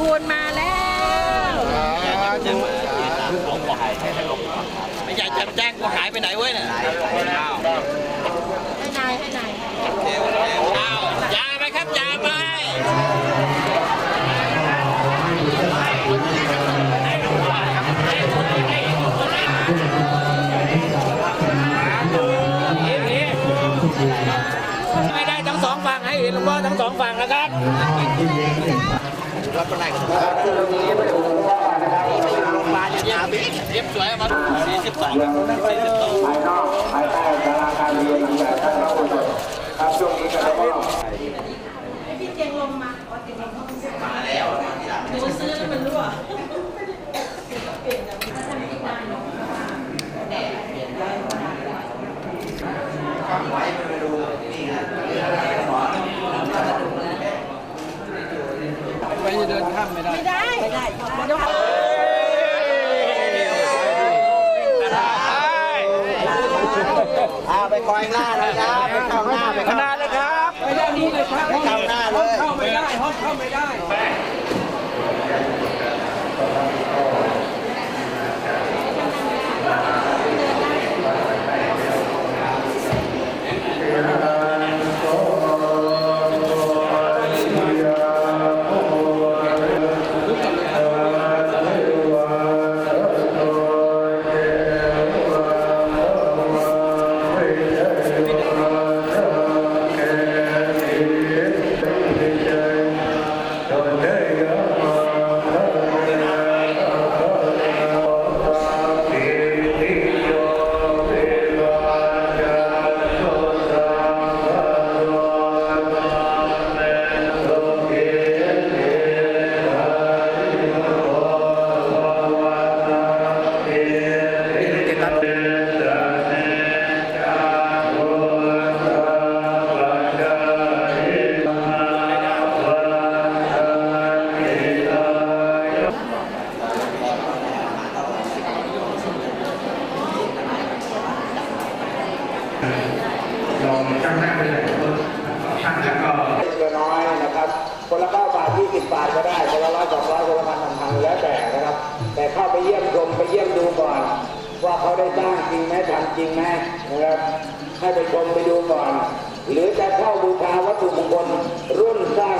คูณมาแล้วไม่ใหญ่แจ่มแจ้งกูหายไปไหนเว้ยเนี่ยให้นายให้นายเร็วเร็เอายาไปครับยาไป สองฝั่งให้เห็นหลวงพ่อทั้งสองฝั่งนะครับรับไปไหนกันครับโรงพยาบาลเนี่ยเย็บสวยมาสี่สิบสองสี่สิบสองภายนอกภายใต้สาราการเรียนหลังจากท่านเข้าอุดมครับช่วงนี้ก็ได้มอบพี่เจงลงมาอ๋อเจงลงมาแล้วหนูซื้อแล้วมันรั่วเปลี่ยนจากที่ท่านที่นายลงมา ไป จะเดินข้ามไม่ได้ ไม่ได้ ไม่ได้ไม่ได้อ่าไปคอยหน้าเลยครับไปเข้าหน้าไปเข้าหน้าเลยครับไปด้านนี้เลยครับไปเข้าหน้าเลยเข้าไม่ได้ห้องเข้าไม่ได้ เรือน้อยนะครับ คนละเก้าบาทยี่สิบบาทก็ได้ คนละร้อยสองร้อยคนละพันสองพันแล้วแต่นะครับ แต่เข้าไปเยี่ยมชมไปเยี่ยมดูก่อน ว่าเขาได้สร้างจริงไหมทำจริงไหมนะครับให้ไปชมไปดูก่อน หรือจะเข้าบูชาวัตถุมงคลรุ่นสร้าง